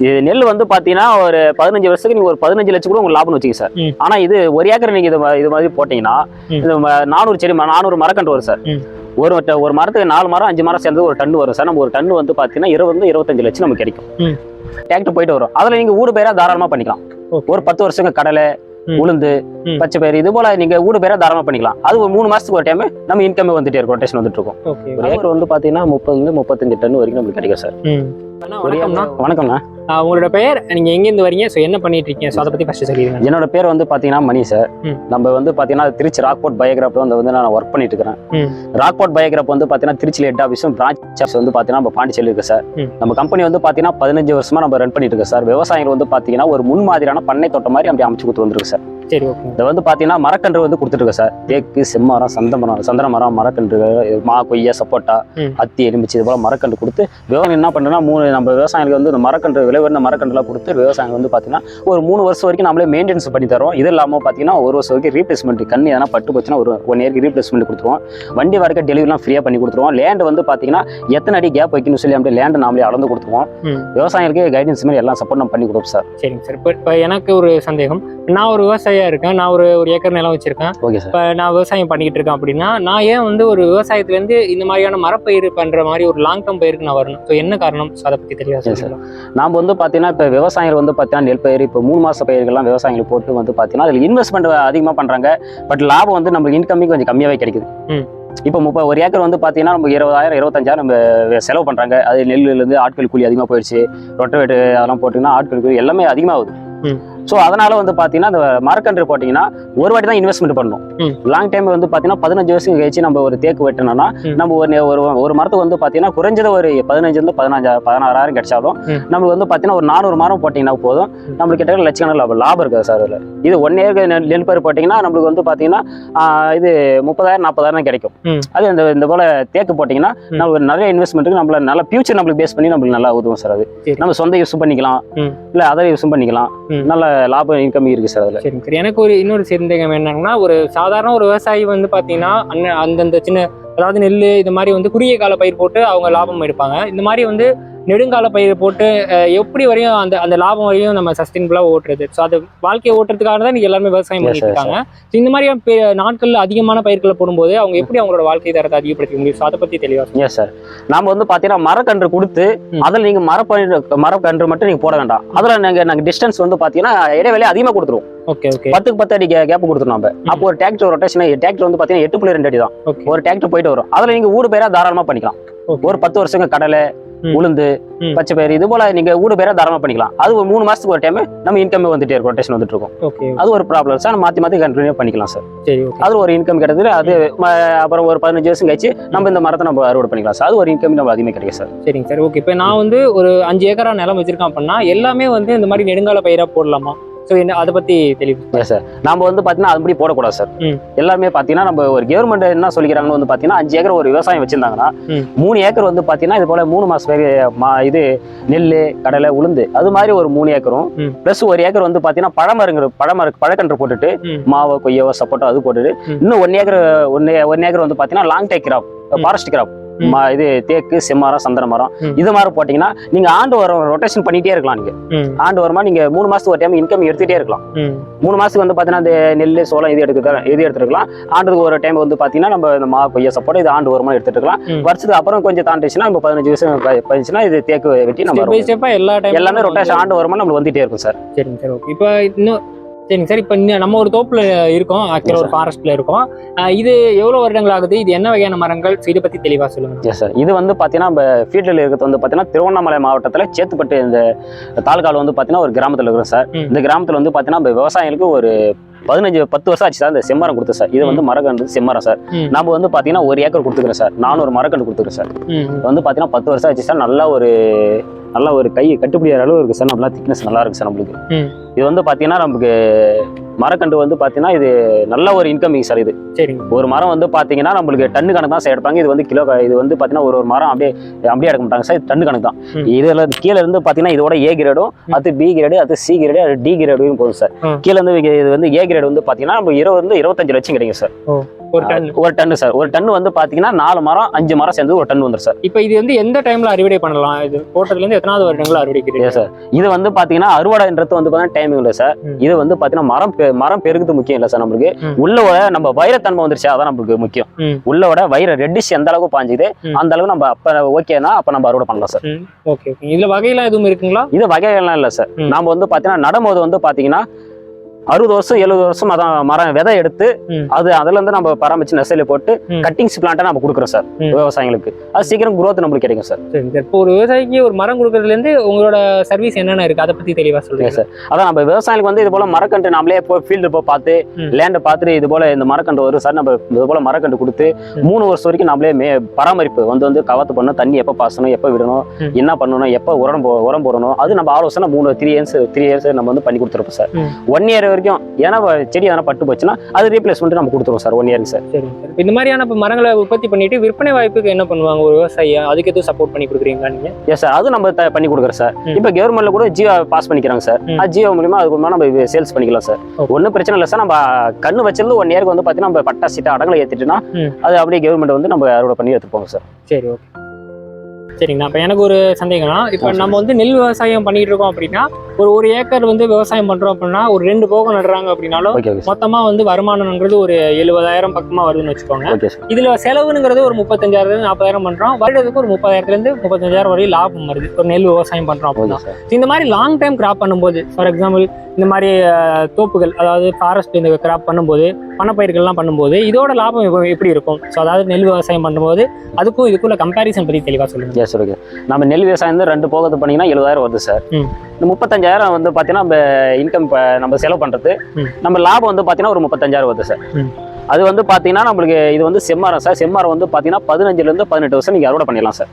இது நெல் வந்து பாத்தீங்கன்னா ஒரு பதினஞ்சு வருஷத்துக்கு நீங்க ஒரு பதினஞ்சு லட்சம் கூட உங்களுக்கு லாபம் வச்சுங்க சார். ஆனா இது ஒரு ஏக்கர் நீங்க இது இது மாதிரி போட்டீங்கன்னா. இது நானூறு செடி நானூறு மரக்கன்று வரும் சார். ஒரு ஒரு மரத்துக்கு நாலு மரம் அஞ்சு மரம் சேர்ந்து ஒரு டன் வரும் சார் நம்ம ஒரு டன் வந்து பாத்தீங்கன்னா இருபது இருபத்தஞ்சு லட்சம் நமக்கு கிடைக்கும் ம். டிராக்டர் போயிட்டு வரும் அதுல நீங்க ஊடு பேரா தாராளமா பண்ணிக்கலாம். ஒரு பத்து வருஷங்க கடலை. உளுந்து. பச்சை பயிர் இது போல நீங்க ஊடு பேரா தாராளமா பண்ணிக்கலாம் அது ஒரு மூணு மாசத்துக்கு ஒரு டைம் நம்ம இன்கம் வந்துட்டே இருக்கும் ரொட்டேஷன் வந்துட்டு இருக்கும் ஒரு ஏக்கர் வந்து பாத்தீங்கன்னா முப்பதுல இருந்து முப்பத்தஞ்சு டன் வரைக்கும் நமக்கு கிடைக்கும் சார் வணக்கம்ண்ணா. உங்களோட பெயர் நீங்க எங்கேருந்து வரீங்க? ஸோ என்ன பண்ணிட்டு இருக்கீங்க ஸோ அதை பத்தி ஃபர்ஸ்ட் சொல்லிடுங்க. என்னோட பேர் வந்து பாத்தீங்கன்னா மணி சார். நம்ம வந்து பாத்தீங்கன்னா திருச்சி ராக்போர்ட் பயோகிராஃப் வந்து வந்து நான் ஒர்க் பண்ணிட்டு இருக்கிறேன் ம். ராக்போர்ட் பயோகிராஃப் வந்து பாத்தீங்கன்னா திருச்சியில் ஹெட் ஆஃபீஸும் பிரான்ச் ஆஃபீஸ் வந்து பாத்தீங்கன்னா நம்ம பாண்டிச்சேரி இருக்கு சார். நம்ம கம்பெனி வந்து பாத்தீங்கன்னா பதினஞ்சு வருஷமா நம்ம ரன் பண்ணிட்டு இருக்கோம் சார் விவசாயிகள் வந்து பாத்தீங்கன்னா ஒரு முன்மாதிரியான பண்ணை தோட்டம் மாதிரி அப்படி அமைச்சு கொடுத்து வந்திருக்கு சார் சரி ஓகே இதை வந்து பாத்தீங்கன்னா மரக்கன்று வந்து கொடுத்துருக்கு சார். தேக்கு செம்மரம் சந்த மரம் சந்தன மரம் மரக்கன்று மா கொய்யா சப்போட்டா. அத்தி எலுமிச்சு இது போல மரக்கன்று கொடுத்து விவசாயம் என்ன பண்ணுறோம்னா மூணு நம்ம விவசாயிகளுக்கு வந்து இந்த மரக்கன்று விலை உயர்ந்த மரக்கன்றுலாம் கொடுத்து விவசாயம் வந்து பாத்தீங்கன்னா ஒரு மூணு வருஷம் வரைக்கும் நம்மளே மெயின்டெனன்ஸ் பண்ணி தரோம் இது இல்லாமல் பார்த்தீங்கன்னா ஒரு வருஷம் வரைக்கும் ரீப்ளேஸ்மெண்ட் கண்ணு எதனா பட்டு போச்சுன்னா ஒரு ஒன் இயர்க்கு ரீப்ளேஸ்மெண்ட் கொடுத்துருவோம். வண்டி வாடகை டெலிவரிலாம் ஃப்ரீயாக பண்ணி கொடுத்துருவோம். லேண்ட் வந்து பார்த்தீங்கன்னா எத்தனை அடி கேப் வைக்கணும்னு சொல்லி அப்படியே லேண்ட் நாமளே அளந்து கொடுத்துருவோம். விவசாயிகளுக்கு கைடன்ஸ் மாதிரி எல்லாம் சப்போர்ட் நம்ம பண்ணி கொடுப்போம் சார். சரிங்க சார். இப்போ எனக்கு ஒரு சந்தேகம். நான் ஒரு விவசாயியா இருக்கேன். நான் ஒரு ஒரு ஏக்கர் நிலம் வச்சிருக்கேன். Okay sir. இப்போ நான் விவசாயம் பண்ணிக்கிட்டு இருக்கேன் அப்படின்னா நான் ஏன் வந்து ஒரு விவசாயத்துலேருந்து இந்த மாதிரியான மரப்பயிர் பண்ற மாதிரி ஒரு லாங் டேர்ம் பயிருக்கு நான் வரணும்? ஸோ என்ன காரணம்? ஸோ அதை Yes, sir. சொல்லுங்க நாம் வந்து பார்த்தீங்கன்னா இப்போ விவசாயிகள் வந்து பார்த்தீங்கன்னா நெல் பயிர் இப்போ மூணு மாத பயிர்கள்லாம் விவசாயிகள் போட்டு வந்து பார்த்தீங்கன்னா அதில் இன்வெஸ்ட்மெண்ட் அதிகமாக பண்ணுறாங்க பட் லாபம் வந்து நமக்கு இன்கமிங் கொஞ்சம் கம்மியாகவே கிடைக்குது. இப்போ முப்பது ஒரு ஏக்கர் வந்து பார்த்தீங்கன்னா நம்ம இருபதாயிரம் இருபத்தஞ்சாயிரம் நம்ம செலவு பண்ணுறாங்க அது நெல்லுலேருந்து ஆட்கள் கூலி அதிகமாக போயிடுச்சு. ரொட்டவேட்டு அதெல்லாம் போட்டிங்கன்னா ஆட்கள் கூலி எல்லாமே அதிகமாகுது. ஸோ அதனால வந்து பார்த்தீங்கன்னா அந்த மரக்கன்று போட்டிங்கன்னா ஒரு வாட்டி தான் இன்வெஸ்ட்மெண்ட் பண்ணணும். லாங் டைம் வந்து பார்த்தீங்கன்னா பதினஞ்சு வருஷம் கழிச்சு நம்ம ஒரு தேக்கு வெட்டணும்னா ம். நம்ம ஒரு ஒரு ஒரு மரத்துக்கு வந்து பார்த்தீங்கன்னா குறைஞ்சது ஒரு பதினஞ்சுலேருந்து பதினஞ்சா பதினாறாயிரம் கிடைச்சாலும். நம்மளுக்கு வந்து பார்த்தீங்கன்னா ஒரு நானூறு மரம் போட்டிங்கன்னா போதும் நம்மளுக்கு கிட்ட லட்சக்கணக்கில் லாபம் லாபம் இருக்குது சார் அதில் இது ஒன் இயருக்கு நெல் பயிர் போட்டிங்கன்னா நம்மளுக்கு வந்து பார்த்தீங்கன்னா இது முப்பதாயிரம் நாற்பதாயிரம் கிடைக்கும். அது இந்த இந்த போல் தேக்கு போட்டிங்கன்னா. நம்மளுக்கு நிறைய இன்வெஸ்ட்மெண்ட்டுக்கு நம்மள நல்ல ஃபியூச்சர் நம்மளுக்கு பேஸ் பண்ணி நம்மளுக்கு நல்லா உதவும் சார் அது. நம்ம சொந்த யூஸ் பண்ணிக்கலாம். இல்லை அதர் யூஸும் பண்ணிக்கலாம். நல்ல லாபம் இன்கம் இருக்குது சார் அதில். சரிங்க சார். எனக்கு ஒரு இன்னொரு சந்தேகம் என்னன்னா ஒரு சாதாரண ஒரு விவசாயி வந்து பார்த்தீங்கன்னா அண்ணன் அந்தந்த சின்ன அதாவது நெல் இது மாதிரி வந்து குறுகிய கால பயிர் போட்டு அவங்க லாபம் எடுப்பாங்க. இந்த மாதிரி வந்து நெடுங்கால பயிர் போட்டு எப்படி வரையும் அந்த அந்த லாபம் வரையும் நம்ம சஸ்டைனபிளாக ஓட்டுறது? ஸோ அது வாழ்க்கையை ஓட்டுறதுக்காக தான் எல்லாருமே விவசாயம் பண்ணிட்டு இருக்காங்க. ஸோ இந்த மாதிரி பெ- நாட்கள்ல அதிகமான பயிர்களை போடும்போது அவங்க எப்படி அவங்களோட வாழ்க்கை தரத்தை அதிகப்படுத்திக்க முடியும்? ஸோ அதை பத்தி தெளிவா சொல்லுங்க. எஸ் சார் நாம வந்து பார்த்தீங்கன்னா மரக்கன்று கொடுத்து. அதில் நீங்கள் மரப்பயிர் மரக்கன்று மட்டும் நீங்கள் போட வேண்டாம். அதில் நாங்கள் நாங்கள் டிஸ்டன்ஸ் வந்து பார்த்தீங்கன்னா இடைவெளி அதிகமாக கொடுத்துருவோம். ஓகே ஓகே பத்துக்கு பத்து அடி கேப் கொடுத்துரும் நம்ம அப்போ ஒரு டிராக்டர் ரொட்டேஷன் டிராக்டர் வந்து பார்த்தீங்கன்னா எட்டு புள்ளி ரெண்டு அடி தான் ஒரு டிராக்டர் போயிட்டு வரும். அதில் நீங்கள் ஊடு பேரா தாராளமாக பண்ணிக்கலாம். ஒரு பத்து வருஷங்க கடலை. உளுந்து. பச்சை பயிர் இது போல நீங்க ஊடு பேரா தாராளமாக பண்ணிக்கலாம். அது ஒரு மூணு மாசத்துக்கு ஒரு டைம் நம்ம இன்கம் வந்துட்டே இருக்கும் ரொட்டேஷன் வந்துட்டு இருக்கும். அது ஒரு ப்ராப்ளம் சார் மாற்றி மாற்றி கண்டினியூ பண்ணிக்கலாம் சார் அது ஒரு இன்கம் கிடைச்சது அது அப்புறம் ஒரு பதினஞ்சு வருஷம் கழிச்சு நம்ம இந்த மரத்தை நம்ம அறுவடை பண்ணிக்கலாம் சார் அது ஒரு இன்கம் நம்ம அதிகமாக கிடைக்கும் சார் சரிங்க சார் ஓகே இப்போ நான் வந்து ஒரு அஞ்சு ஏக்கரா நிலம் வச்சிருக்கேன் அப்படின்னா எல்லாமே வந்து இந்த மாதிரி நெடுங்கால பயிரா போடலாமா? ஸோ என்ன அதை பத்தி தெளிவு சார் நம்ம வந்து பார்த்தீங்கன்னா அதுபடி போடக்கூடாது சார் ம். எல்லாருமே பார்த்தீங்கன்னா நம்ம ஒரு கவர்மெண்ட் என்ன சொல்லிக்கிறாங்கன்னு வந்து பார்த்தீங்கன்னா அஞ்சு ஏக்கர் ஒரு விவசாயம் வச்சிருந்தாங்கன்னா. மூணு ஏக்கர் வந்து பார்த்தீங்கன்னா இது போல மூணு மாசம் பேர் மா இது நெல் கடலை உளுந்து அது மாதிரி ஒரு மூணு ஏக்கரும். ப்ளஸ் ஒரு ஏக்கர் வந்து பார்த்தீங்கன்னா பழமரங்கிற பழமர பழக்கன்று போட்டுட்டு. மாவோ கொய்யாவோ சப்போட்டோ அது போட்டுட்டு. இன்னும் one acre one one acre வந்து பார்த்தீங்கன்னா long take graph. Forest crop. இது தேக்கு செம்மரம் சந்தன மரம். இது மாதிரி போட்டிங்கன்னா நீங்க ஆண்டு வரம் ரொட்டேஷன் பண்ணிட்டே இருக்கலாம் நீங்க. ஆண்டு வரமா நீங்க மூணு மாசத்துக்கு ஒரு டைம் இன்கம் எடுத்துட்டே இருக்கலாம். மூணு மாசத்துக்கு வந்து பார்த்தீங்கன்னா இந்த நெல் சோளம் இது எடுத்துக்கலாம் இது எடுத்துருக்கலாம். ஆண்டுக்கு ஒரு டைம் வந்து பார்த்தீங்கன்னா நம்ம இந்த மா கொய்யா சப்போட்டா இது ஆண்டு வருமானம் எடுத்துட்டு இருக்கலாம். வருஷத்துக்கு அப்புறம் கொஞ்சம் தாண்டிச்சுன்னா நம்ம பதினஞ்சு வருஷம் பதிச்சுன்னா இது தேக்கு வெட்டி நம்ம எல்லா எல்லாமே ரொட்டேஷன் ஆண்டு வருமானம் நம்மளுக்கு வந்துட்டே இருக்கும் சார். சரிங்க சார். இப்போ இன்னும் சரிங்க சார் இப்போ நம்ம ஒரு தோப்புல இருக்கோம் ஆக்சுவலாக ஒரு ஃபாரஸ்ட்ல இருக்கோம். இது எவ்வளவு வருடங்கள் ஆகுது? இது என்ன வகையான மரங்கள்? இதை பத்தி தெளிவா சொல்லுங்க. எஸ் சார் இது வந்து பார்த்தீங்கன்னா நம்ம ஃபீல்டில் இருக்கிறது வந்து பார்த்தீங்கன்னா திருவண்ணாமலை மாவட்டத்தில் சேத்துப்பட்டு இந்த தாலுக்காவில் வந்து பார்த்தீங்கன்னா ஒரு கிராமத்தில் இருக்கிறோம் சார். இந்த கிராமத்தில் வந்து பார்த்தீங்கன்னா நம்ம விவசாயிகளுக்கு ஒரு பதினஞ்சு பத்து வருஷம் ஆச்சு சார் இந்த செம்மரம் கொடுத்து சார் இது வந்து மரக்கன்று செம்மரம் சார். நம்ம வந்து பார்த்தீங்கன்னா ஒரு ஏக்கர் கொடுத்துக்கிறோம் சார் நானூறு மரக்கன்று கொடுத்துக்கிறோம் சார் வந்து பார்த்தீங்கன்னா பத்து வருஷம் ஆச்சு சார் நல்ல ஒரு நல்ல ஒரு கை கட்டுப்படியார அளவு இருக்குது சார் நல்லா திக்னஸ் நல்லா இருக்கு சார் நம்மளுக்கு. இது வந்து பார்த்தீங்கன்னா நமக்கு மரக்கன்று வந்து பார்த்தீங்கன்னா இது நல்ல ஒரு இன்கமிங் சார் இது சரிங்க ஒரு மரம் வந்து பார்த்தீங்கன்னா நம்மளுக்கு டன்னு கணக்கு தான் சார் எடுப்பாங்க இது வந்து கிலோ இது வந்து பார்த்தீங்கன்னா ஒரு ஒரு மரம் அப்படியே அப்படியே எடுக்க மாட்டாங்க சார் டன்னு கணக்கு தான். இதுல கீழே இருந்து பார்த்தீங்கன்னா இதோட ஏ கிரேடும். அது பி கிரேடு அது சி கிரேடு அது டி கிரேடும் போகும் சார். கீழே இருந்து இது வந்து ஏ கிரேடு வந்து பார்த்தீங்கன்னா நம்ம இருபது இருந்து இருபத்தஞ்சு லட்சம் கிடைக்கும் சார். ஒரு டன். ஒரு டன்னு சார். ஒரு டன் வந்து பாத்தீங்கன்னா நாலு மரம் அஞ்சு மரம் சேர்ந்து ஒரு டன் வந்துரும் சார். இப்போ இது வந்து எந்த டைம்ல அறுவடை பண்ணலாம்? இது போட்டதுல இருந்து எத்தனாவது வருடங்கள் அறுவடைக்கு Yes, sir. இது வந்து பாத்தீங்கன்னா அறுவடைன்றது வந்து பாத்தீங்கன்னா டைமிங் இல்லை சார். இது வந்து பாத்தீங்கன்னா மரம் மரம் பெருகுது முக்கியம் இல்லை சார் நம்மளுக்கு. உள்ளோட நம்ம வைரத்தன்மை வந்துருச்சு அதான் நம்மளுக்கு முக்கியம். உள்ளோட வைர ரெட்டிஷ் எந்த அளவுக்கு பாஞ்சுது. அந்த அளவுக்கு நம்ம அப்ப ஓகேனா அப்ப நம்ம அறுவடை பண்ணலாம் சார் ஓகே இதுல வகையெல்லாம் எதுவும் இருக்குங்களா? இது வகைகள்லாம் இல்லை சார் ம். நாம வந்து பாத்தீங்கன்னா நடும்போது வந்து பாத்தீங்கன்னா அறுபது வருஷம் எழுபது வருஷம் அதான் மரம் விதை எடுத்து. அது அதுல இருந்து நம்ம பராமரிச்சு நெசையில போட்டு. கட்டிங்ஸ் பிளான்ட்டை நம்ம கொடுக்குறோம் சார். விவசாயிகளுக்கு அது சீக்கிரம் growth நம்மளுக்கு கிடைக்கும் சார் சரி சார் இப்போ ஒரு விவசாயிக்கு ஒரு மரம் கொடுக்கறதுல இருந்து உங்களோட சர்வீஸ் என்னென்ன இருக்கு அதை பத்தி தெளிவா சொல்லுங்க sir. அதான் நம்ம விவசாயிகளுக்கு வந்து இது போல மரக்கன்று நாமளே போய் ஃபீல்டு போய் பார்த்து. லேண்டை பார்த்துட்டு இது போல இந்த மரக்கன்று வரும் சார் நம்ம இது போல மரக்கன்று கொடுத்து. மூணு வருஷம் வரைக்கும் நம்மளே மே பராமரிப்பு வந்து வந்து கவத்து பண்ணணும் தண்ணி எப்போ பாசணும் எப்போ விடணும். என்ன பண்ணணும் எப்போ உரம் உரம் போடணும் அது நம்ம ஆலோசனை மூணு த்ரீ இயர்ஸ் த்ரீ இயர்ஸ் நம்ம வந்து பண்ணி கொடுத்துருப்போம் சார். ஒன் இயர் வரைக்கும் ஏன்னா செடி எதனா பட்டு போச்சுன்னா அது ரீப்ளேஸ்மெண்ட் நம்ம கொடுத்துருவோம் சார் ஒன் இயருக்கு சார் இந்த மாதிரியான இப்போ மரங்களை உற்பத்தி பண்ணிட்டு விற்பனை வாய்ப்புக்கு என்ன பண்ணுவாங்க? ஒரு விவசாயி அதுக்கு எதுவும் சப்போர்ட் பண்ணி கொடுக்குறீங்களா நீங்க? எஸ் சார் அது நம்ம பண்ணி கொடுக்குறோம் சார். இப்போ கவர்மெண்ட்ல கூட ஜியோ பாஸ் பண்ணிக்கிறாங்க சார். அது ஜியோ மூலியமா அதுக்கு மூலமா நம்ம சேல்ஸ் பண்ணிக்கலாம் சார். ஒன்றும் பிரச்சனை இல்லை சார் நம்ம கண்ணு வச்சிருந்து ஒன் இயருக்கு வந்து பார்த்தீங்கன்னா நம்ம பட்டா சீட்டை அடங்களை ஏற்றிட்டுனா. அது அப்படியே கவர்மெண்ட் வந்து நம்ம அறுவடை பண்ணி எடுத்துப்போங்க சார் சரி ஓகே சரிங்கண்ணா இப்போ எனக்கு ஒரு சந்தேகம்னா இப்போ நம்ம வந்து நெல் விவசாயம் பண்ணிட்டு இருக்கோம் அப்படின்னா ஒரு ஒரு ஏக்கர் வந்து விவசாயம் பண்றோம் அப்படின்னா ஒரு ரெண்டு போகம் நடுறாங்க அப்படின்னாலும் மொத்தமா வந்து வருமானம்ன்றது ஒரு எழுபதாயிரம் பக்கமா வருதுன்னு வச்சுக்கோங்க. இதுல செலவுங்கிறது ஒரு முப்பத்தஞ்சாயிரம் நாற்பதாயிரம் பண்றோம். வருடத்துக்கு ஒரு முப்பதாயிரத்துல இருந்து முப்பத்தஞ்சாயிரம் வரையும் லாபம் வருது. ஒரு நெல் விவசாயம் பண்றோம் அப்படின்னா. இந்த மாதிரி லாங் டைம் கிராப் பண்ணும்போது ஃபார் எக்ஸாம்பிள் இந்த மாதிரி தோப்புகள் அதாவது ஃபாரஸ்ட் இந்த கிராப் பண்ணும்போது பணப்பயிர்கள்லாம் பண்ணும்போது இதோட லாபம் எப்ப- எப்படி இருக்கும் ஸோ அதாவது நெல் விவசாயம் பண்ணும்போது அதுக்கும் இதுக்குள்ள கம்பேரிசன் பத்தி தெளிவா சொல்லுங்க எஸ் ஓகே நம்ம நெல் விவசாயம் வந்து ரெண்டு போகத்து பண்ணீங்கன்னா எழுபதாயிரம் வருது சார். இந்த முப்பத்தஞ்சாயிரம் வந்து பார்த்தீங்கன்னா நம்ம இன்கம் நம்ம செலவு பண்ணுறது. நம்ம லாபம் வந்து பார்த்தீங்கன்னா ஒரு முப்பத்தஞ்சாயிரம் வருது சார். அது வந்து பார்த்தீங்கன்னா நம்மளுக்கு இது வந்து செம்மரம் சார் செம்மரம் வந்து பார்த்தீங்கன்னா பதினஞ்சுலேருந்து பதினெட்டு வருஷம் நீங்கள் அறுவடை பண்ணிடலாம் சார்.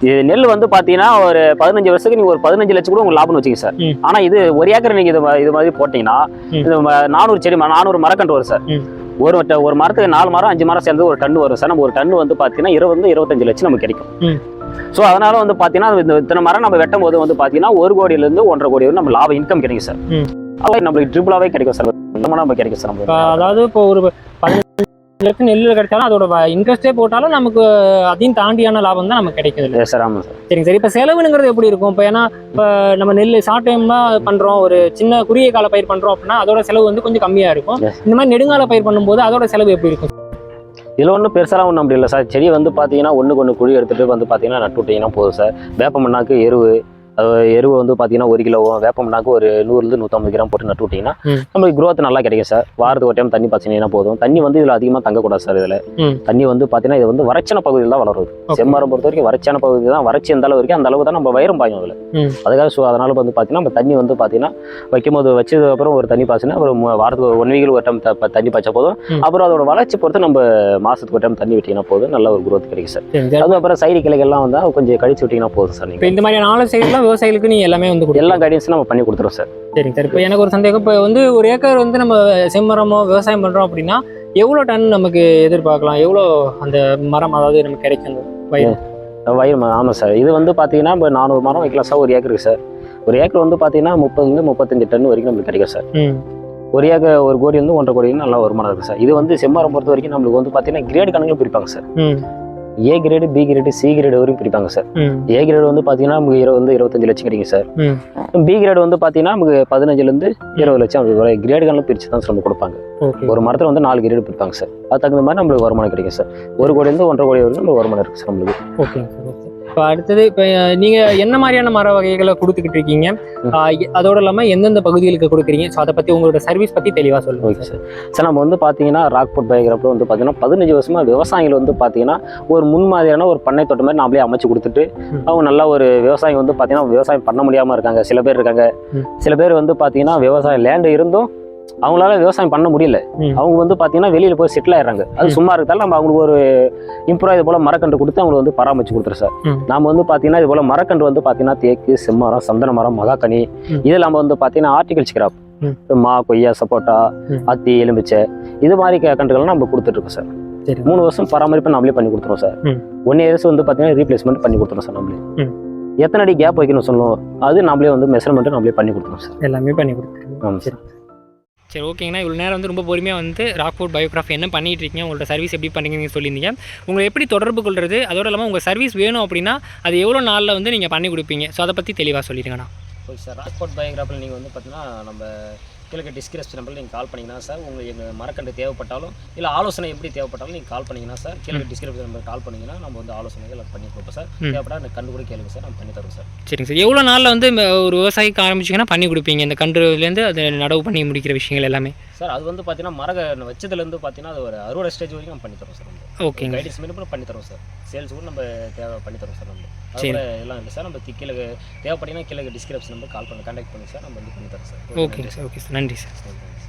இது நெல் வந்து பார்த்தீங்கன்னா ஒரு பதினஞ்சு வருஷத்துக்கு நீங்கள் ஒரு பதினஞ்சு லட்சம் கூட உங்களுக்கு லாபம்னு வச்சுங்க சார் ம். ஆனால் இது ஒரு ஏக்கர் நீங்கள் இது இது மாதிரி போட்டிங்கன்னா. இது நானூறு செடி நானூறு மரக்கன்று வரும் சார். ஒரு ஒரு மரத்துக்கு நாலு மரம் அஞ்சு மரம் சேர்ந்து ஒரு டன் வரும் சார் நம்ம ஒரு டன் வந்து பார்த்தீங்கன்னா இருபது இருபத்தஞ்சு லட்சம் நமக்கு கிடைக்கும். ஸோ அதனால வந்து பார்த்தீங்கன்னா இந்த இத்தனை மரம் நம்ம வெட்டும் போது வந்து பார்த்தீங்கன்னா ஒரு கோடியிலேருந்து ஒன்றரை கோடி வரை நம்ம லாபம் இன்கம் கிடைக்கும் சார் ம். அது நம்மளுக்கு ட்ரிபிளாவே கிடைக்கும் சார் நம்ம கிடைக்கும் சார் அதாவது இப்போ ஒரு பதினஞ்சு லட்சம் நெல் கிடைச்சாலும் அதோட இன்ட்ரெஸ்டே போட்டாலும் நமக்கு அதையும் தாண்டியான லாபம் தான் நமக்கு கிடைக்குது சார் ஆமாம் சார் சரிங்க சார் இப்போ செலவுங்கிறது எப்படி இருக்கும்? இப்போ ஏன்னா இப்போ நம்ம நெல் ஷார்ட் டைம் தான் பண்றோம். ஒரு சின்ன குறுகிய கால பயிர் பண்றோம் அப்படின்னா அதோட செலவு வந்து கொஞ்சம் கம்மியா இருக்கும். இந்த மாதிரி நெடுங்கால பயிர் பண்ணும்போது அதோட செலவு எப்படி இருக்கும்? இதில் ஒன்றும் பெருசாலாம் ஒன்றும் அப்படி இல்லை சார் செடி வந்து பார்த்தீங்கன்னா ஒன்றுக்கு ஒன்று குழி எடுத்துகிட்டு வந்து பார்த்தீங்கன்னா நட்டு விட்டீங்கன்னா போதும் சார் வேப்ப மண்ணாக்கு எருவு எருவு வந்து பார்த்தீங்கன்னா ஒரு கிலோவும் வேப்ப மண்ணாக்கு ஒரு நூறுலேருந்து நூற்றம்பது கிராம் போட்டு நட்டு விட்டீங்கன்னா. நம்மளுக்கு growth நல்லா கிடைக்கும் சார் வாரத்துக்கு ஒரு டைம் தண்ணி பாய்ச்சினீங்கன்னா போதும். தண்ணி வந்து இதில் அதிகமாக தங்கக்கூடாது சார் இதில். தண்ணி வந்து பார்த்தீங்கன்னா இது வந்து வறட்சியான பகுதியில் தான் வளருது. செம்மரம் பொறுத்த வரைக்கும் வறட்சியான பகுதி தான். வறட்சி எந்த அளவு வரைக்கும் அந்த அளவு தான் நம்ம வயிறும் பாயும் அதில். அதுக்காக ஸோ அதனால வந்து பார்த்தீங்கன்னா நம்ம தண்ணி வந்து பார்த்தீங்கன்னா வைக்கும்போது வச்சதுக்கு அப்புறம் ஒரு தண்ணி பாய்ச்சினா அப்புறம் மு- வாரத்துக்கு ஒன் வீக்கில் ஒரு டைம் தண்ணி பாய்ச்சா போதும். அப்புறம் அதோட வளர்ச்சி பொறுத்து நம்ம மாசத்துக்கு ஒரு டைம் தண்ணி விட்டீங்கன்னா போதும். நல்ல ஒரு growth கிடைக்கும் சார் அப்புறம் சைடு கிளைகள்லாம் வந்து கொஞ்சம் கழிச்சு விட்டீங்கன்னா போதும் சார் நீங்கள் இந்த மாதிரியான ஆலோசனைகள்லாம் விவசாயிகளுக்கு நீங்க எல்லாமே வந்து எல்லா கைடன்ஸும் நம்ம பண்ணி கொடுத்துருவோம் சார். சரிங்க சார். இப்போ எனக்கு ஒரு சந்தேகம். இப்போ வந்து ஒரு ஏக்கர் வந்து நம்ம செம்மரமோ விவசாயம் பண்றோம் அப்படின்னா எவ்வளோ டன் நமக்கு எதிர்பார்க்கலாம்? எவ்வளோ அந்த மரம் அதாவது நமக்கு கிடைக்கும்? வயிறு ம- ஆமாம் சார். இது வந்து பார்த்தீங்கன்னா இப்போ நானூறு மரம் வைக்கலாம் சார் ஒரு ஏக்கருக்கு சார். ஒரு ஏக்கர் வந்து பார்த்தீங்கன்னா முப்பதுலேருந்து முப்பத்தஞ்சு டன் வரைக்கும் நம்மளுக்கு கிடைக்கும் சார். ஒரு ஏக்கர் ஒரு கோடி வந்து ஒன்றரை கோடி நல்லா வருமானம் இருக்குது சார். இது வந்து செம்மரம் பொறுத்த வரைக்கும் நம்மளுக்கு வந்து பார்த்தீங்கன்னா கிரேடு கணக்கில் பிரிப்பாங்க sir. A grade B grade C grade வரைக்கும் பிரிப்பாங்க சார். ஏ கிரேடு வந்து பார்த்தீங்கன்னா நமக்கு இருபது வந்து இருபத்தஞ்சு லட்சம் கிடைக்கும் சார். பி கிரேடு வந்து பார்த்தீங்கன்னா நமக்கு பதினஞ்சுலேருந்து இருபது லட்சம் அது வரை கிரேடு கணக்கு பிரித்து தான் நம்ம கொடுப்பாங்க. ஒரு மரத்தில் வந்து நாலு கிரேடு பிரிப்பாங்க சார். அது தகுந்த மாதிரி நம்மளுக்கு வருமானம் கிடைக்கும் சார். ஒரு கோடியிலேருந்து ஒன்றரை கோடி வரைக்கும் நம்மளுக்கு வருமானம் இருக்குது சார் நம்மளுக்கு. ஓகே. இப்போ அடுத்தது இப்போ நீங்க என்ன மாதிரியான மர வகைகளை கொடுத்துக்கிட்டு இருக்கீங்க? அதோட இல்லாம எந்தெந்த பகுதிகளுக்கு கொடுக்குறீங்க? ஸோ அதை பத்தி உங்களோட சர்வீஸ் பத்தி தெளிவா சொல்லுங்க ஓகே சார். சார் நம்ம வந்து பார்த்தீங்கன்னா ராக்போர்ட் பயக்கிறப்ப வந்து பார்த்தீங்கன்னா பதினஞ்சு வருஷமா விவசாயிகள் வந்து பார்த்தீங்கன்னா ஒரு முன்மாதிரியான ஒரு பண்ணை தோட்டம் மாதிரி நாமளே அமைச்சு கொடுத்துட்டு. அவங்க நல்லா ஒரு விவசாயம் வந்து பார்த்தீங்கன்னா விவசாயம் பண்ண முடியாமல் இருக்காங்க. சில பேர் இருக்காங்க. சில பேர் வந்து பார்த்தீங்கன்னா விவசாயம் லேண்டு இருந்தும் அவங்களால விவசாயம் பண்ண முடியல. அவங்க வந்து பார்த்தீங்கன்னா வெளியில் போய் செட்டில் ஆயிடுறாங்க அது. சும்மா இருக்கிறதால நம்ம அவங்களுக்கு ஒரு இம்ப்ரூவ் இது போல மரக்கன்று கொடுத்து அவங்களுக்கு வந்து பராமரிச்சு கொடுத்துரும் சார். நாம வந்து பார்த்தீங்கன்னா இது போல மரக்கன்று வந்து பார்த்தீங்கன்னா தேக்கு செம்மரம் சந்தன மரம் மகாக்கனி ம். இது நம்ம வந்து பார்த்தீங்கன்னா ஆர்டிகல்ஸ் கிராப் ம். கொய்யா சப்போட்டா. அத்தி எலும்பிச்சை இது மாதிரி க- கன்றுகள்லாம் நம்ம கொடுத்துட்டு இருக்கோம் சார் மூணு வருஷம் பராமரிப்பு நம்மளே பண்ணி கொடுத்துருவோம் சார். ஒன் இயர்ஸ் வந்து பார்த்தீங்கன்னா ரீப்ளேஸ்மெண்ட் பண்ணி கொடுத்துருவோம் சார் நம்மளே. எத்தனை அடி கேப் வைக்கணும் சொல்லணும் அது நம்மளே வந்து மெஷர்மெண்ட் நம்மளே பண்ணி கொடுத்துருவோம் சார் எல்லாமே பண்ணி கொடுத்துருங்க ஆமாம் சரி. சரி ஓகேங்கண்ணா. இவ்வளோ நேரம் வந்து ரொம்ப பொறுமையாக வந்து ராக்ஃபோர்ட் பயோகிராஃபி என்ன பண்ணிகிட்டு இருக்கீங்க உங்களோட சர்வீஸ் எப்படி பண்ணுறீங்கன்னு சொல்லியிருந்தீங்க. உங்களை எப்படி தொடர்பு கொள்வது அதோட இல்லாமல் உங்கள் சர்வீஸ் வேணும் அப்படின்னா அது எவ்வளோ நாளில் வந்து நீங்கள் பண்ணி கொடுப்பீங்க? ஸோ அதை பற்றி தெளிவாக சொல்லிடுங்கண்ணா. ஓகே சார் ராக்ஃபோர்ட் பயோகிராஃபில் நீங்கள் வந்து பார்த்தீங்கன்னா நம்ம கீழே டிஸ்கிரிப்ஷன் நம்பரில் நீங்கள் கால் பண்ணிங்கன்னா சார் உங்களுக்கு எங்கள் மரக்கண்டு தேவைப்பட்டாலும் இல்லை ஆலோசனை எப்படி தேவைப்பட்டாலும் நீங்கள் கால் பண்ணிங்கன்னா சார் கீழே டிஸ்கிரிப்ஷன் நம்பர் கால் பண்ணிங்கன்னா நம்ம வந்து ஆலோசனைகள் பண்ணி கொடுப்போம் சார் ம். தேவைப்பட்டா அந்த கண்டு கூட கேளுங்க சார் நம்ம பண்ணி தரோம் சார் சரிங்க சார் எவ்வளோ நாளில் வந்து ஒரு விவசாயிக்கு ஆரம்பிச்சிங்கன்னா பண்ணி கொடுப்பீங்க? இந்த கன்றுலேருந்து அதை நடவு பண்ணி முடிக்கிற விஷயங்கள் எல்லாமே? சார் அது வந்து பார்த்தீங்கன்னா மர வச்சதுலேருந்து பார்த்தீங்கன்னா அது ஒரு அறுவடை ஸ்டேஜ் வரைக்கும் நம்ம பண்ணி தரோம் சார் ஓகேங்க. கைடன்ஸ் மீன் கூட பண்ணி தரோம் சார் சேல்ஸ் கூட நம்ம தேவை பண்ணி தரோம் சார் நம்ம. அது சரி. கூட எல்லாம் இல்லை சார். நம்ம கீழே தேவைப்பட்டீங்கன்னா கீழே டிஸ்கிரிப்ஷன் நம்பர் கால் பண்ணி கான்டாக்ட் பண்ணி சார். நம்ம வந்து பண்ணி தரோம் சார். ஓகேங்க சார். Okay sir. நன்றி சார். ஓகே. சார்